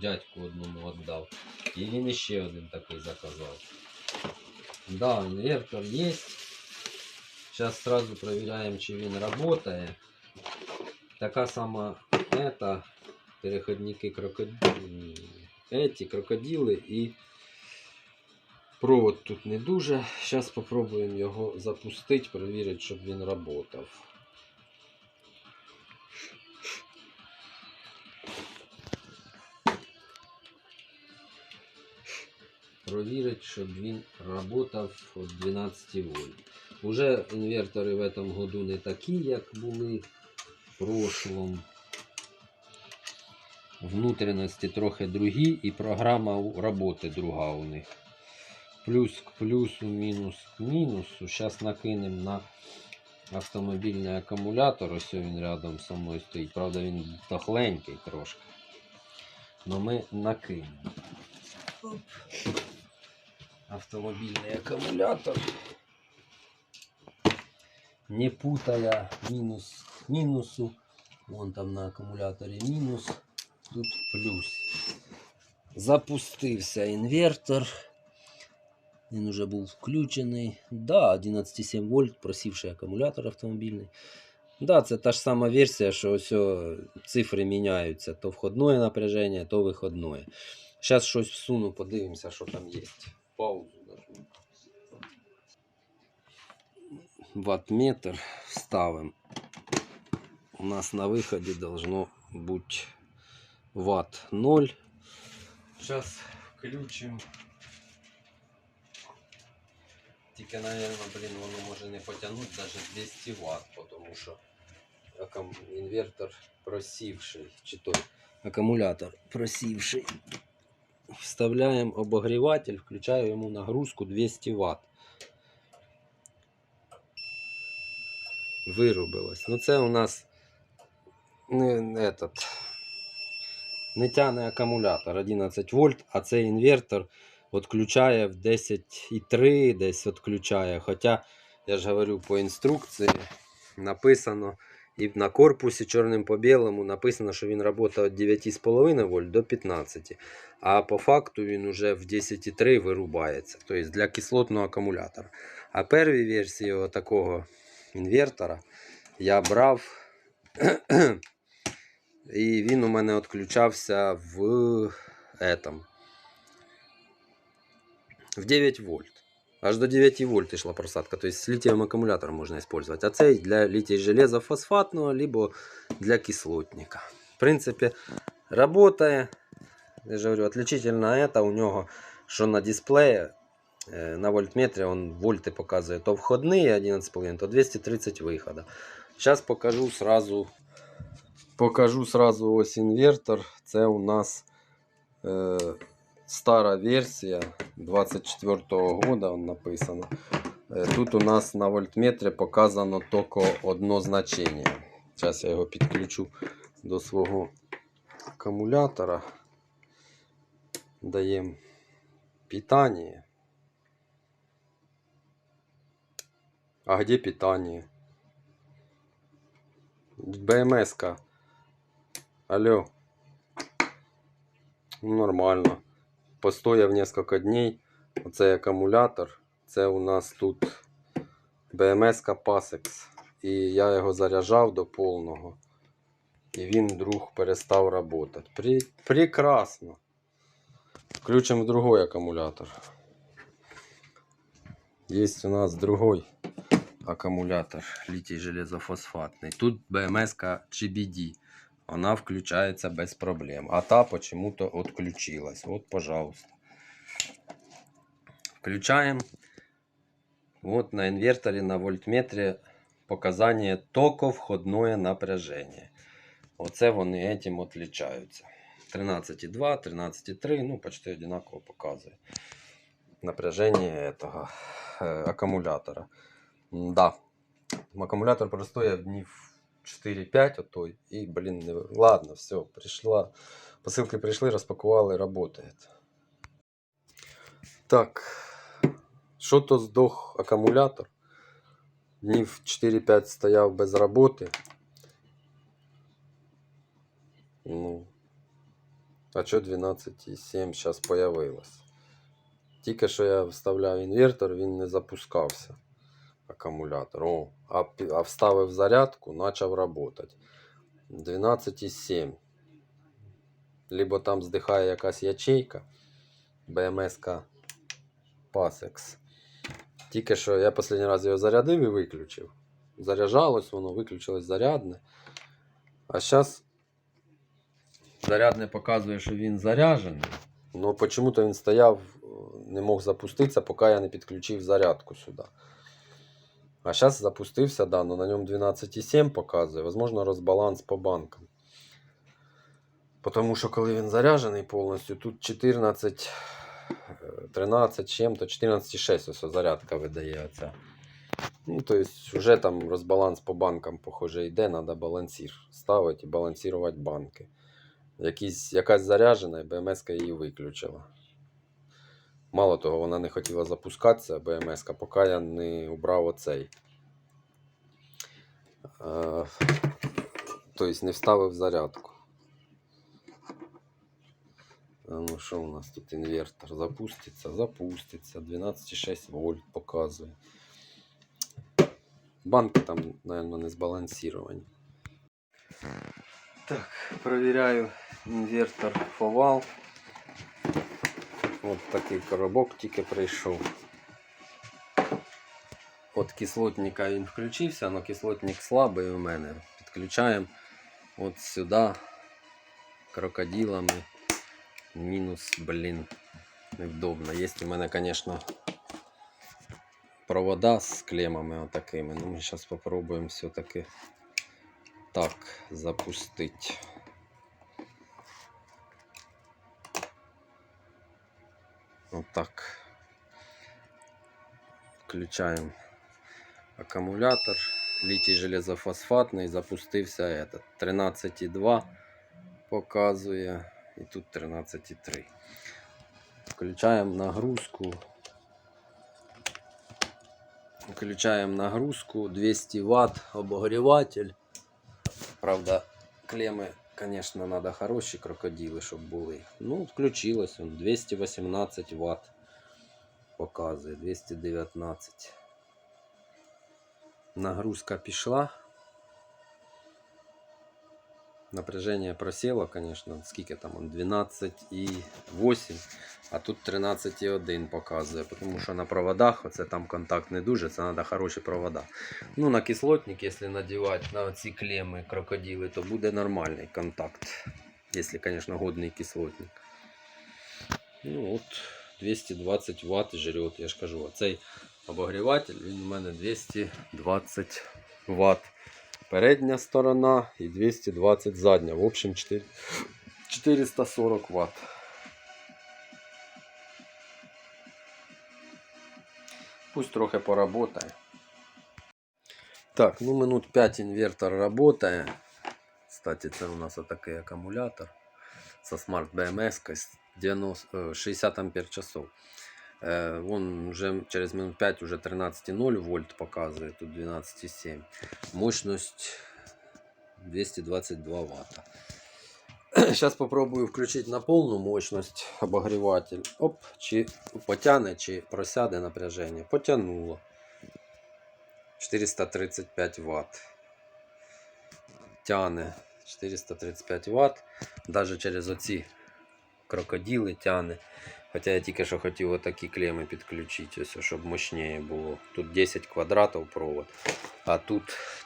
дядьку одному віддав. І він іще один такий заказав. Да, інвертор є. Зараз сразу проверяем, чи він работає. Така сама ета, переходники крокодили, крокодили і провод тут не дуже. Зараз спробуємо його запустити, перевірити, щоб він работав. Провірити, щоб він работав від 12 вольт. Уже інвертори в этом году не такі, як були в прошлом. Внутрішності трохи другі і програма роботи друга у них. Плюс к плюсу, мінус к мінусу. Зараз накинемо на автомобільний акумулятор. Ось він рядом со мною стоїть. Правда, він дохленький трошки. Но ми накинемо. Оп. Автомобільний акумулятор. Не путая мінус к мінусу. Вон там на акумуляторі мінус, тут плюс. Запустився інвертор. Він уже був включений. Да, 11,7 вольт, просівший акумулятор автомобільний. Да, це та ж сама версія, що о, цифри міняються. То входне напряження, то виходне. Зараз щось всуну, подивимося, що там є. Паузу нажму. Ваттметр ставим. У нас на выходе должно быть ватт 0. Сейчас включим. Тільки, наверное, блин, воно може не потягнути даже 200 Вт, потому що акум... інвертор просівший, чи той акумулятор просівший. Вставляємо обогріватель, включаю йому нагрузку 200 Вт. Вирубилось. Ну це у нас не, не, этот, не тягне акумулятор 11 вольт, а цей інвертор відключає в 10,3 десь відключає. Хоча, я ж говорю, по інструкції написано і на корпусі чорним по білому написано, що він працює від 9,5 вольт до 15. А по факту він уже в 10,3 вирубається. Тобто для кислотного акумулятора. А перві версії такого інвертора я брав. І він у мене відключався в этом, в 9 вольт. Аж до 9 вольт йшла просадка. Тобто з літієвим акумулятором можна використовувати. А цей для літій железа фосфатного, либо для кислотника. В принципі, работає. Я же говорю, отличительно это у нього, що на дисплеї е, на вольтметрі он вольти показує то входні 11,5, то 230 виходу. Сейчас покажу сразу. Покажу сразу ось інвертор. Це у нас е, стара версія 24-го года он написано. Е, тут у нас на вольтметрі показано тільки одно значення. Зараз я його підключу до свого акумулятора. Даємо питання. А где питание? БМС-ка. Алло. Ну, нормально. Постояв несколько дней. Оцей акумулятор. Це у нас тут БМС-ка І я його заряджав до повного. І він вдруг перестав працювати. Прекрасно. Включимо другой акумулятор. Есть у нас другой аккумулятор литий железофосфатный. Тут БМС GBD. Она включается без проблем. А та почему-то отключилась. Вот, пожалуйста. Включаем. Вот на инверторе на вольтметре показание токо входное напряжение. Оце вони этим отличаються. 13,2, 13,3, ну почти одинаково показує напряжение этого э, аккумулятора. Да. Аккумулятор простояв днів 4-5 отой. І, блін, не... ви- ладно, все, прийшла. Посилки прийшли, розпакували, работает. Так. Що то здох акумулятор. Днів 4-5 стояв без роботи. Ну. А що 12,7 зараз появилось? Тільки що я вставляв інвертор, він не запускався. Акумулятор. О, а, вставив зарядку, почав працювати. 12,7. Либо там здихає якась ячейка. BMS Pasex. Тільки що я останній раз його зарядив і виключив. Заряджалось воно, виключилось зарядне. А зараз зарядне показує, що він заряджений. Но почему-то він стояв, не мог запуститися, поки я не підключив зарядку сюди. А зараз запустився, да, но на ньому 12,7 показує. Возможно, розбаланс по банкам. Потому що коли він заряджений повністю, тут 14, е, 13 чим-то, 14,6 ось зарядка видає оця. Ну, то есть вже там розбаланс по банкам, похоже, йде, треба балансір ставити і балансувати банки. Якісь, якась заряджена, і БМС її виключила. Мало того, вона не хотіла запускатися, БМС, поки я не убрав оцей. Е, тобто не вставив зарядку. Ну що у нас тут інвертор? Запуститься, запуститься. 12,6 вольт показує. Банки там, наверное, не збалансовані. Так, проверяю інвертор фовал. От такий коробок тільки прийшов. От кислотника він включився, але кислотник слабий у мене. Підключаємо от сюди крокодилами. Мінус, блін, невдобно. Є у мене, звісно, провода з клемами отакими. Ну, ми зараз спробуємо все-таки так запустити. Отак. Включаємо акумулятор. Літій железофосфатний, запустився этот 13,2 показує. І тут 13,3. Включаємо нагрузку. Включаємо нагрузку 200 Вт обогріватель. Правда, клеми, звісно, треба хороші крокодили, щоб були. Ну, включилось он 218 Вт. Показує 219. Нагрузка пішла. Напряжение просело, конечно. Скільки там он 12,8, а тут 13,1 показує. Тому що на проводах, оце там контакт не дуже, це треба хороші провода. Ну, на кислотник, якщо надівати на ці клеми крокодили, то буде нормальний контакт. Якщо, конечно, годний кислотник. Ну от 220 Вт жрет, я ж кажу, оцей обогріватель, він у мене 220 Вт передня сторона і 220 задня. В общем, 4 440 Вт. Пусть трохи поработає. Так, ну минут 5 інвертор работає. Кстати, це у нас отакий акумулятор со Smart BMS 90, е, 60 ампер часов. Е, Вон уже через минут 5 уже 13,0 вольт показує, тут 12,7. Мощность 222 ватта. Сейчас попробую включить на полную мощность обогреватель. Оп, чи потяне, чи просяде напряжение. Потянуло. 435 Вт. Тяне 435 Вт. Даже через оці крокодили тяне. Хоча я тільки що хотів отакі клеми підключити, ось, щоб мощніше було. Тут 10 квадратів провод, а тут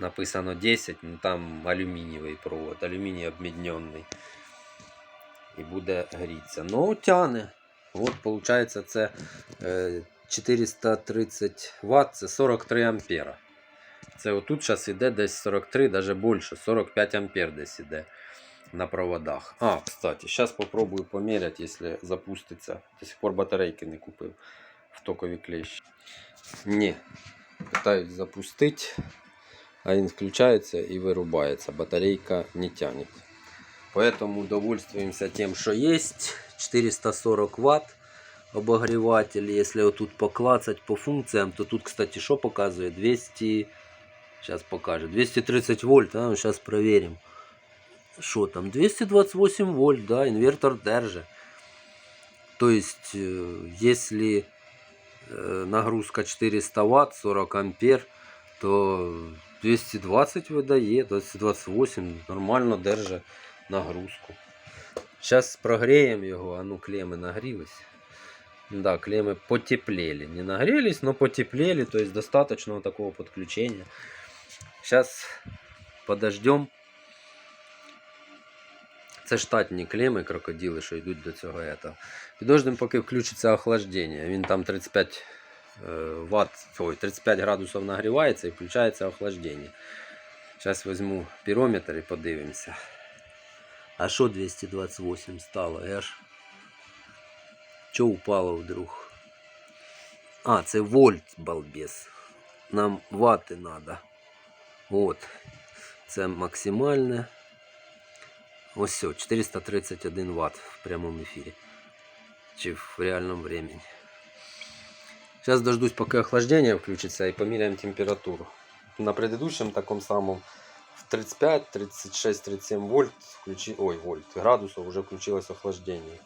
написано 10, ну там алюмінієвий провод, алюміній обміднений. І буде грітися. Ну, тяне. От, виходить, це е, 430 Вт, це 43 ампера. Це отут зараз іде десь 43, навіть більше, 45 ампер десь іде на проводах. А, кстати, сейчас попробую померять, если запустится. До сих пор батарейки не купив в токові клещі. Не, пытаюсь запустить, а він включается и вырубается. Батарейка не тянет. Поэтому довольствуемся тем, что есть. 440 Вт обогреватель. Если вот тут поклацать по функциям, то тут, кстати, что показывает? 200... Сейчас покажет. 230 вольт. А, сейчас проверим. Що там? 228 вольт, да, інвертор держить. То есть, э, если э, нагрузка 400 Вт, 40 ампер, то 220 видає, 228 нормально держить нагрузку. Зараз прогреємо його, а ну клеми нагрілись. Да, клеммы потеплели. Не нагрелись, но потеплели, то есть достаточно такого подключения. Сейчас подождем. Це штатні клеми, крокодили, що йдуть до цього. Ета. Підождемо, поки включиться охлаждення. Він там 35 е, ой, 35 градусів нагрівається і включається охлаждення. Зараз візьму пірометр і подивимося. А що 228 стало? Я ж Чо упало вдруг? А, це вольт, балбес. Нам вати надо. От. Це максимальне. Ось все, 431 Вт в прямому ефірі. Чи в реальному времени. Сейчас дождусь, пока охлаждение включится и померяем температуру. На предыдущем таком самом в 35, 36, 37 вольт, включи, ой, вольт, градусов уже включилось охлаждение.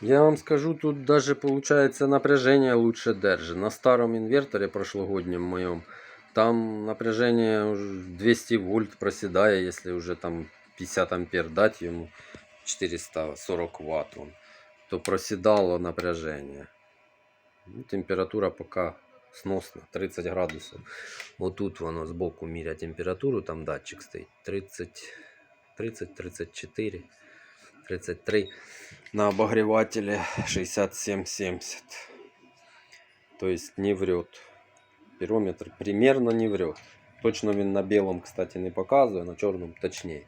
Я вам скажу, тут даже получается напряжение лучше держит. На старом инверторе прошлогоднем моем, там напряжение уже 200 вольт проседая, если уже там 50 ампер дать ему, 440 ватт он, то проседало напряжение. Ну, температура пока сносно, 30 градусов. Вот тут воно сбоку міряє температуру, там датчик стоит 30, 30, 34, 33 на обогревателе 67-70. То есть не врет. Пирометр примерно не врет. Точно він на белом, кстати, не показывает, на черном точнее.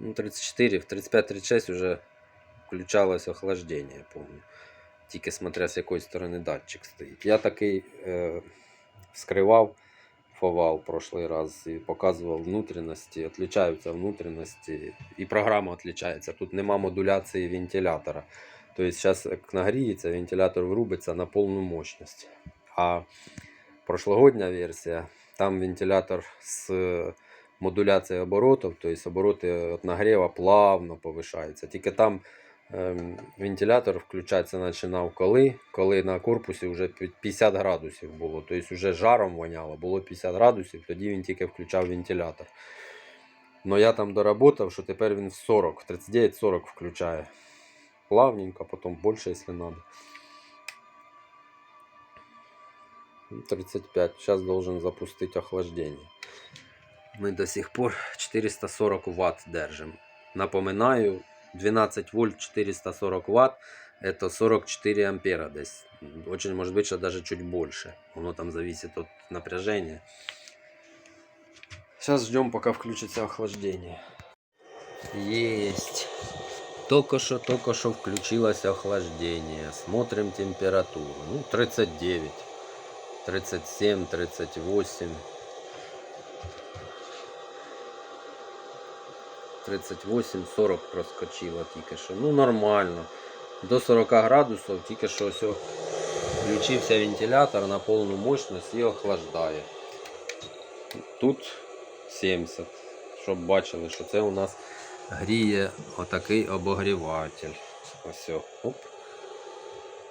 Ну, 34, в 35-36 уже включалось охлаждение, я помню. Тільки смотря з якої сторони датчик стоїть. Я такий е, вскривав фовал в прошлый раз і показував внутрішності, відлічаються внутрішності, і програма відлічається. Тут нема модуляції вентилятора. Тобто зараз як нагріється, вентилятор врубиться на повну мощність. А прошлогодня версія, там вентилятор з модуляцією оборотів, тобто обороти від нагріва плавно повишаються. Тільки там ем, вентилятор включатися починав коли, коли на корпусі вже 50 градусів було. Тобто вже жаром воняло, було 50 градусів, тоді він тільки включав вентилятор. Но я там доработав, що тепер він в 40, в 39-40 включає. Плавненько, потім більше, якщо треба. 35. Сейчас должен запустить охлаждение. Мы до сих пор 440 Вт держим. Напоминаю, 12 вольт 440 Вт это 44 ампера десь. Очень может быть, что даже чуть больше. Оно там зависит от напряжения. Сейчас ждем, пока включится охлаждение. Есть. Только что, только что включилось охлаждение. Смотрим температуру. Ну, 39, 37, 38. 38, 40 проскочило тільки що. Ну нормально. До 40 градусів тільки що все включився вентилятор на повну мощність і охлаждає. Тут 70. Щоб бачили, що це у нас гріє отакий обогріватель. Ось. Оп.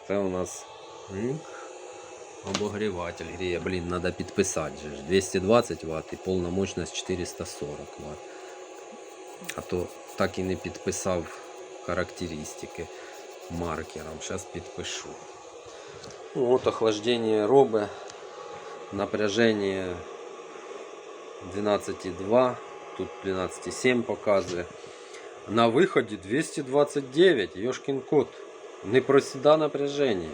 Це у нас м, обогріватель гріє. Блін, треба підписати. же 220 Вт і повна мощність 440 Вт. А то так і не підписав характеристики маркером. Зараз підпишу. Ну, от охлаждение робить. Напряжение 12,2. Тут 12,7 показує. На виході 229. Йошкін кот. Не просіда напряження.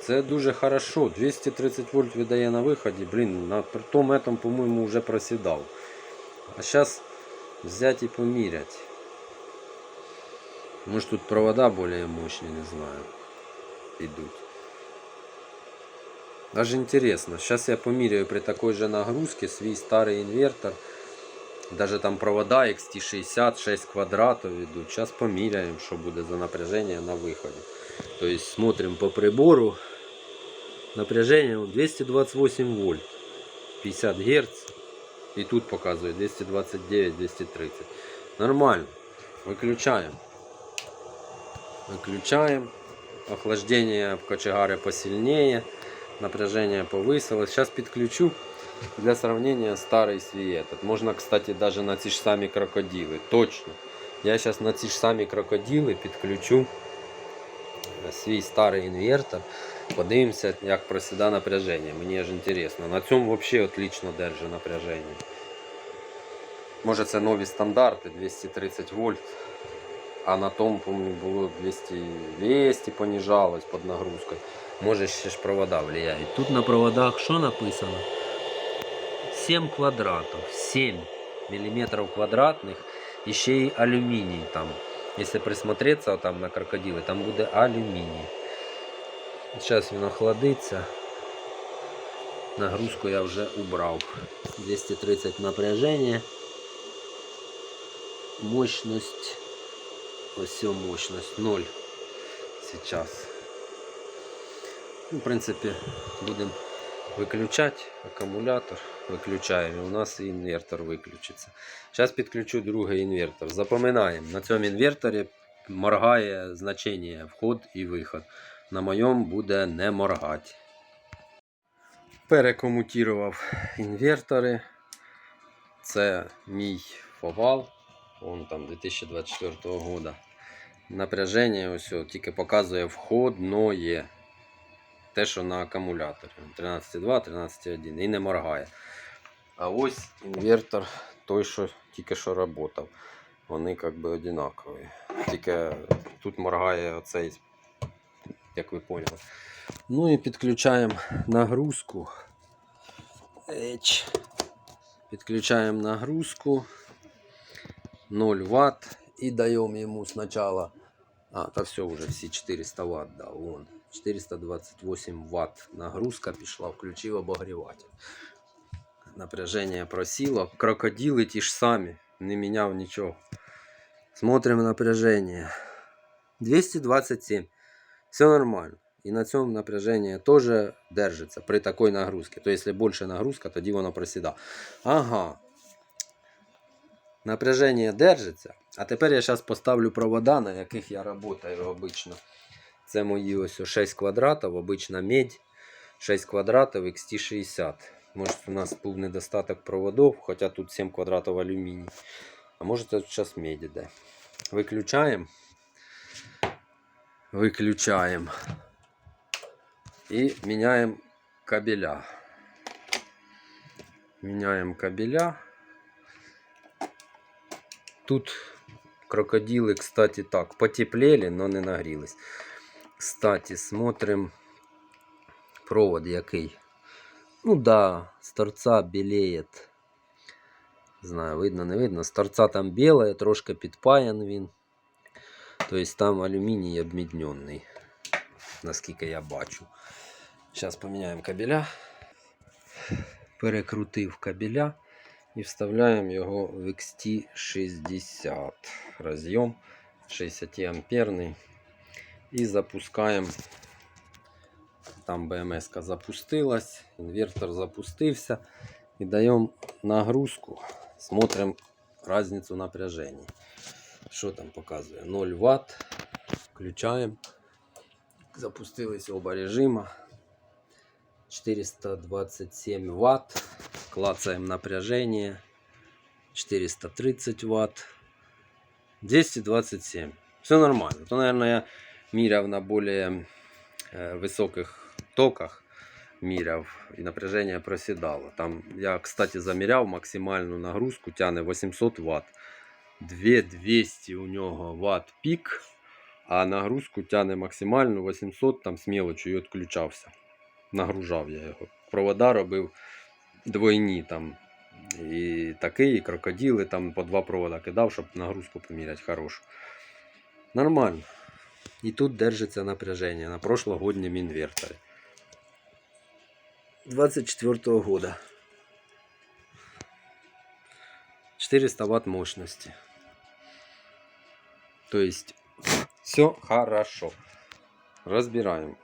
Це дуже хорошо. 230 вольт видає на виході. Блін, на при тому этом, по-моєму, вже просідав. А зараз взять и померять. Может тут провода более мощные, не знаю, идут. Даже интересно. Сейчас я померяю при такой же нагрузке свой старый инвертор. Даже там провода XT60, 6 квадратов идут. Сейчас померяем, что будет за напряжение на выходе. То есть смотрим по прибору. Напряжение 228 вольт. 50 герц. И тут показывает 229, 230. Нормально. Выключаем. Выключаем. Охлаждение в кочегаре посильнее. Напряжение повысилось. Сейчас подключу для сравнения старый свій этот. Можно, кстати, даже на ці ж самі крокодили. Точно. Я сейчас на ці ж самі крокодили підключу е, свій старий інвертор. Подивимося, як просіда напряження. Мені аж інтересно. На цьому взагалі отлично держить напряження. Може це нові стандарти 230 вольт. А на тому, помню, було 200, 200 понижалось під нагрузкою. Може ще ж провода влияють. Тут на проводах що написано? 7 квадратів. 7 мм квадратних. І ще й алюміній там. Якщо присмотреться там на крокодили, там буде алюміній. Зараз він охладиться. Нагрузку я вже убрав. 230 напряження. Мощность. Ось все мощность 0 сейчас. Ну, в принципе, будем выключать аккумулятор. Виключаємо. У нас і інвертор виключиться. Зараз підключу другий інвертор. Запоминаємо, на цьому інверторі моргає значення вход і виход. На моєму буде не моргати. Перекомутував інвертори. Це мій фовал. Он там 2024 года. Напряження ось тільки показує входное. Те, що на акумуляторі. 13,2, 13,1 і не моргає. А ось інвертор той, що тільки що працював. Вони як би однакові. Тільки тут моргає оцей, як ви поняли. Ну і підключаємо нагрузку. Еч. Підключаємо нагрузку 0 Вт і даємо йому спочатку. А, та все, вже всі 400 Вт дав. Вон. 428 Вт нагрузка пішла, включив обогріватель. Напряжение просіло. Крокодили ті ж самі, не міняв нічого. Смотрим напряжение. 227. Все нормально. І на цьому напряжение теж держиться при такой нагрузці. То якщо більше нагрузка, тоді воно просіда. Ага. Напряжение держиться. А тепер я зараз поставлю провода, на яких я працюю обично. Це мої ось 6 квадратів, обична медь. 6 квадратів XT60. Може у нас був недостаток проводов, хоча тут 7 квадратів алюміній. А може тут зараз медь іде. Виключаємо. Виключаємо. І міняємо кабеля. Міняємо кабеля. Тут крокодили, кстати, так, потеплели, но не нагрілись. Кстати, смотрим провод який. Ну да, с торца белеет. Не знаю, видно, не видно. З торца там белое, трошки підпаян він. Тобто там алюміній обміднений, наскільки я бачу. Зараз поміняємо кабеля. Перекрутив кабеля і вставляємо його в XT60 роз'єм 60 амперний. І запускаємо. Там БМС запустилась, інвертор запустився. І даємо нагрузку. Смотрим разницу напряжения. Що там показує? 0 Вт. Включаємо. Запустились оба режима. 427 Вт. Клацаємо напряжение. 430 Вт. 227. Все нормально. То, наверное, я міряв на более э, високих токах. Міряв і напряження просідало. Там я, кстати, заміряв максимальну нагрузку, тягне 800 Вт. 2200 у нього Вт пік, а нагрузку тягне максимальну 800 там з мелочю і відключався. Нагружав я його. Провода робив двойні там. І такий, і там по два провода кидав, щоб нагрузку поміряти хорошу. Нормально. І тут держиться напряжение на прошлогоднем инверторе. 24 года. 400 Вт мощности. То есть все хорошо. Разбираем.